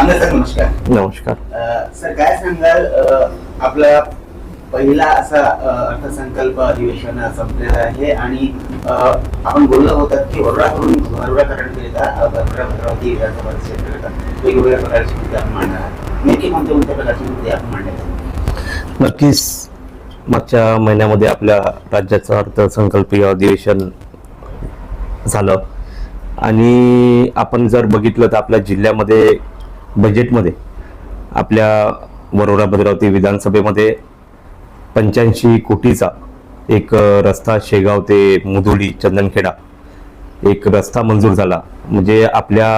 Sir नमस्कार. नमस्कार. Sir काय सांगाल? आपला पहिला असा अर्थसंकल्प अधिवेशन संपलेला आहे आणि आपण बोललो होतात की वरोडाकडून वरोडाकरता भद्रा भद्रावती विधानसभा क्षेत्राकरता वेगवेगळ्या प्रकारचे मुद्दे आपण मांडणार आहात. कोणत्या कोणत्या प्रकारचे मुद्दे आपण नक्कीच मागच्या महिन्यामध्ये आपल्या राज्याचं अर्थसंकल्पीय अधिवेशन झालं. आणि आपण जर बघितलं तर आपल्या जिल्ह्यामध्ये बजेटमध्ये आपल्या वरोरा भद्रावती विधानसभेमध्ये पंच्याऐंशी कोटीचा एक रस्ता शेगाव ते मुधोळी चंदनखेडा एक रस्ता मंजूर झाला. म्हणजे आपल्या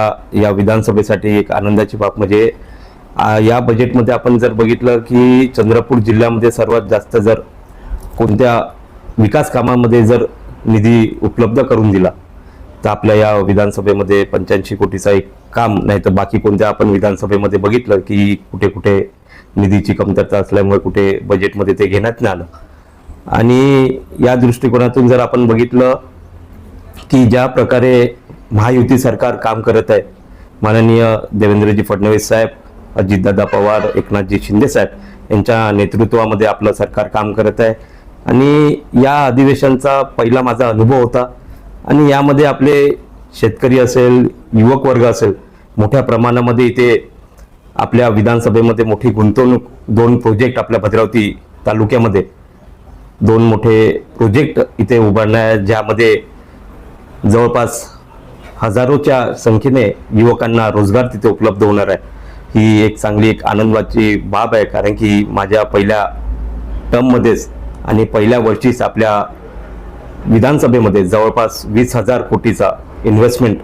या विधानसभेसाठी एक आनंदाची बाब म्हणजे या बजेटमध्ये आपण जर बघितलं की चंद्रपूर जिल्ह्यामध्ये सर्वात जास्त जर कोणत्या विकास कामामध्ये जर निधी उपलब्ध करून दिला तर आपल्या या विधानसभेमध्ये पंच्याऐंशी कोटीचा एक काम नाही तर बाकी कोणत्या आपण विधानसभेमध्ये बघितलं की कुठे कुठे निधीची कमतरता असल्यामुळे कुठे बजेटमध्ये ते घेण्यात नाही आलं. आणि या दृष्टिकोनातून जर आपण बघितलं की ज्या प्रकारे महायुती सरकार काम करत आहे माननीय देवेंद्रजी फडणवीस साहेब अजितदादा पवार एकनाथजी शिंदे साहेब यांच्या नेतृत्वामध्ये आपलं सरकार काम करत आहे. आणि या अधिवेशनचा पहिला माझा अनुभव होता. आणि यामध्ये आपले शेतकरी असेल युवक वर्ग असेल मोठ्या प्रमाणामध्ये इथे आपल्या विधानसभेमध्ये मोठी गुंतवणूक दोन प्रोजेक्ट आपल्या भद्रावती तालुक्यामध्ये दोन मोठे प्रोजेक्ट इथे उभारण्या ज्यामध्ये जवळपास हजारोच्या संख्येने युवकांना रोजगार तिथे उपलब्ध होणार आहे. ही एक चांगली एक आनंदाची बाब आहे कारण की माझ्या पहिल्या टर्ममध्येच आणि पहिल्या वर्षीच आपल्या विधानसभेमध्ये जवळपास वीस हजार कोटीचा इन्व्हेस्टमेंट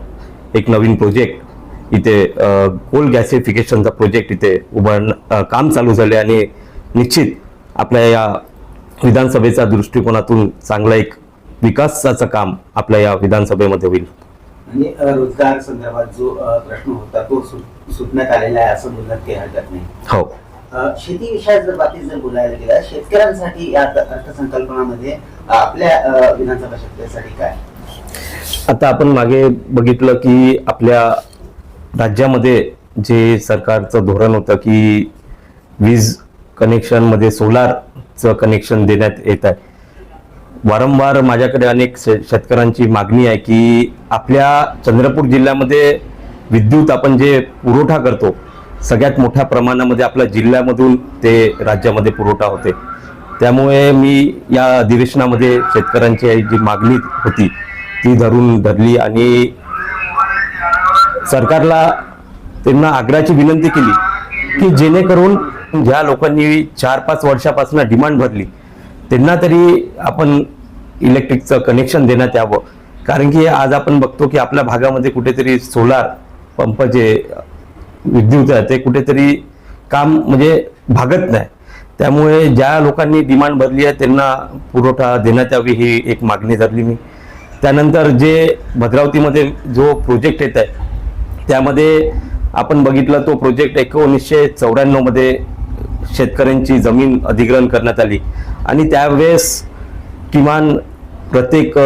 एक नवीन प्रोजेक्ट इथे कोल गॅसिफिकेशनचा प्रोजेक्ट इथे उभारण काम चालू झाले आणि निश्चित आपल्या या विधानसभेच्या दृष्टिकोनातून चांगला एक विकासाचं काम आपल्या या विधानसभेमध्ये होईल. अ, रोजगार संदर्भात जो प्रश्न होता तो सुटण्यात आलेला आहे असं बोलण्यात काही हरकत नाही. हो. अ, शेती विषयात जर बाबतीत जर बोलायला गेलं शेतकऱ्यांसाठी या अर्थसंकल्पनामध्ये आपल्या विधानसभा क्षेत्रासाठी काय? आता आपण मागे बघितलं की आपल्या राज्यामध्ये जे सरकारचं धोरण होतं की वीज कनेक्शनमध्ये सोलारचं कनेक्शन देण्यात येत आहे. वारंवार माझ्याकडे अनेक शेतकऱ्यांची मागणी आहे की आपल्या चंद्रपूर जिल्ह्यामध्ये विद्युत आपण जे पुरवठा करतो सगळ्यात मोठ्या प्रमाणामध्ये आपल्या जिल्ह्यामधून ते राज्यामध्ये पुरवठा होते. त्यामुळे मी या अधिवेशनामध्ये शेतकऱ्यांची जी मागणी होती ती धरून धरली आणि सरकारला त्यांना आग्रहाची विनंती केली की जेणेकरून ज्या लोकांनी चार पाच वर्षापासून डिमांड भरली त्यांना तरी आपण इलेक्ट्रिकचं कनेक्शन देण्यात यावं. कारण की आज आपण बघतो की आपल्या भागामध्ये कुठेतरी सोलार पंप जे विद्युत आहे ते कुठेतरी काम म्हणजे भागत नाही. त्यामुळे ज्या लोकांनी डिमांड भरली आहे त्यांना पुरवठा देण्यात यावी ही एक मागणी धरली मी. त्यानंतर जे भद्रावतीमध्ये जो प्रोजेक्ट येत आहे त्यामध्ये आपण बघितलं तो प्रोजेक्ट एकोणीसशे चौऱ्याण्णवमध्ये शेतकऱ्यांची जमीन अधिग्रहण करण्यात आली. आणि त्यावेळेस किमान प्रत्येक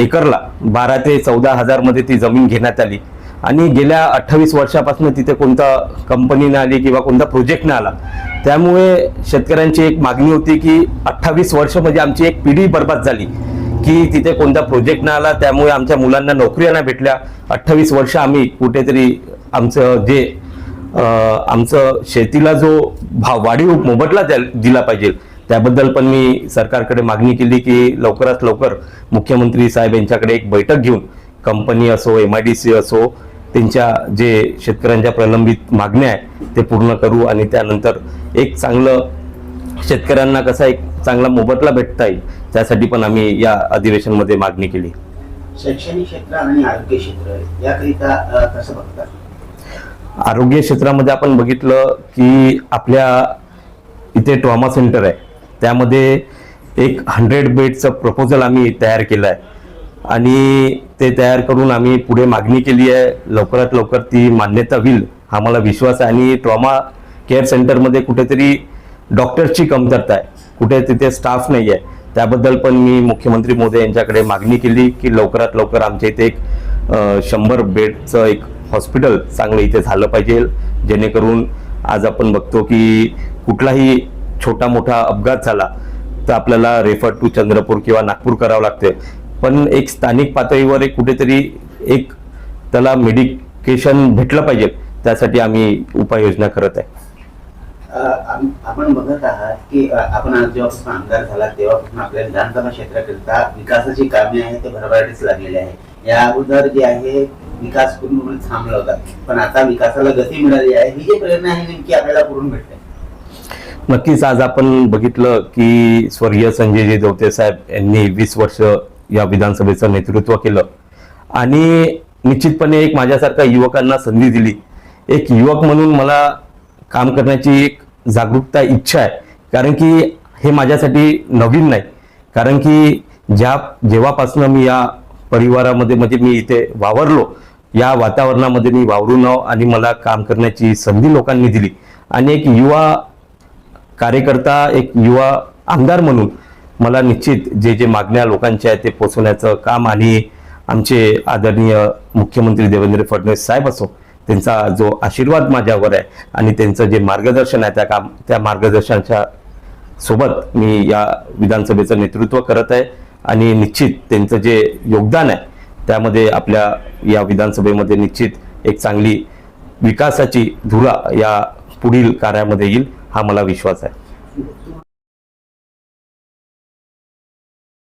एकरला बारा ते चौदा हजारमध्ये ती जमीन घेण्यात आली. आणि गेल्या अठ्ठावीस वर्षापासून तिथे कोणता कंपनी ना आली किंवा कोणता प्रोजेक्ट ना आला त्यामुळे शेतकऱ्यांची एक मागणी होती की अठ्ठावीस वर्ष म्हणजे आमची एक पिढी बर्बाद झाली की तिथे कोणता प्रोजेक्ट ना आला त्यामुळे आमच्या मुलांना नोकऱ्या नाही भेटल्या. अठ्ठावीस वर्ष आम्ही कुठेतरी आमचं जे आमचं शेतीला जो भाव वाढीव मोबदला दिला पाहिजे त्याबद्दल पण मी सरकारकडे मागणी केली की लवकरात लवकर मुख्यमंत्री साहेब यांच्याकडे एक बैठक घेऊन कंपनी असो एम आय डी सी असो त्यांच्या जे शेतकऱ्यांच्या प्रलंबित मागण्या आहे ते पूर्ण करू आणि त्यानंतर एक चांगलं शेतकऱ्यांना कसा एक चांगला मोबदला भेटता येईल त्यासाठी पण आम्ही या अधिवेशनमध्ये मागणी केली. शैक्षणिक क्षेत्र आणि आरोग्य क्षेत्र याकरिता कसं बघतात आरोग्य क्षेत्रामध्ये आपण बघितलं की आपल्या इथे ट्रॉमा सेंटर आहे. त्यामध्ये एक हंड्रेड बेडचं प्रपोजल आम्ही तयार केलं आहे. आणि ते तयार करून आम्ही पुढे मागणी केली आहे. लवकरात लवकर ती मान्यता होईल हा मला विश्वास आहे. आणि ट्रॉमा केअर सेंटरमध्ये कुठेतरी डॉक्टरची कमतरता आहे. कुठे तिथे स्टाफ नाही आहे. त्याबद्दल पण मी मुख्यमंत्री मोदी यांच्याकडे मागणी केली की लवकरात लवकर आमच्या इथे एक शंभर बेडचं एक हॉस्पिटल चांगलं इथे झालं पाहिजे. जेणेकरून आज आपण बघतो की कुठलाही छोटा मोठा अपघात झाला तर आपल्याला रेफर टू चंद्रपूर किंवा नागपूर करावं लागते. पण एक स्थानिक पातळीवर एक कुठेतरी एक त्याला मेडिकेशन भेटलं पाहिजे त्यासाठी आम्ही उपाययोजना करत आहे. आपण बघत आहात की आपण आज जेव्हापासून आमदार झाला तेव्हापासून आपल्या विधानसभा क्षेत्राकरिता विकासाची कामे आहे ते भरभराटीच लागलेली आहे या अगोदर जे आहे विकास पूर्णपणे थांबला होता. पण आता विकासाला गती मिळाली आहे ही जी प्रेरणा आहे नेमकी आपल्याला पूर्ण भेटते? नक्कीच आज आपण बघितलं की स्वर्गीय संजयजी दौते साहेब यांनी वीस वर्ष या विधानसभेचं नेतृत्व केलं. आणि निश्चितपणे एक माझ्यासारख्या युवकांना संधी दिली. एक युवक म्हणून मला काम करण्याची एक जागरूकता इच्छा आहे. कारण की हे माझ्यासाठी नवीन नाही. कारण की ज्या जेव्हापासून मी या परिवारामध्ये म्हणजे मी इथे वावरलो या वातावरणामध्ये मी वावरून आणि मला काम करण्याची संधी लोकांनी दिली. आणि एक युवा कार्यकर्ता एक युवा आमदार म्हणून मला निश्चित जे जे मागण्या लोकांच्या आहेत ते पोचवण्याचं काम आणि आमचे आदरणीय मुख्यमंत्री देवेंद्र फडणवीस साहेब असो त्यांचा जो आशीर्वाद माझ्यावर आहे आणि त्यांचं जे मार्गदर्शन आहे त्या काम त्या मार्गदर्शनाच्या सोबत मी या विधानसभेचं नेतृत्व करत आहे आणि निश्चित त्यांचं जे योगदान आहे त्यामध्ये आपल्या या विधानसभेमध्ये निश्चित एक चांगली विकासाची धुरा या पुढील कार्यामध्ये येईल हा मला विश्वास आहे.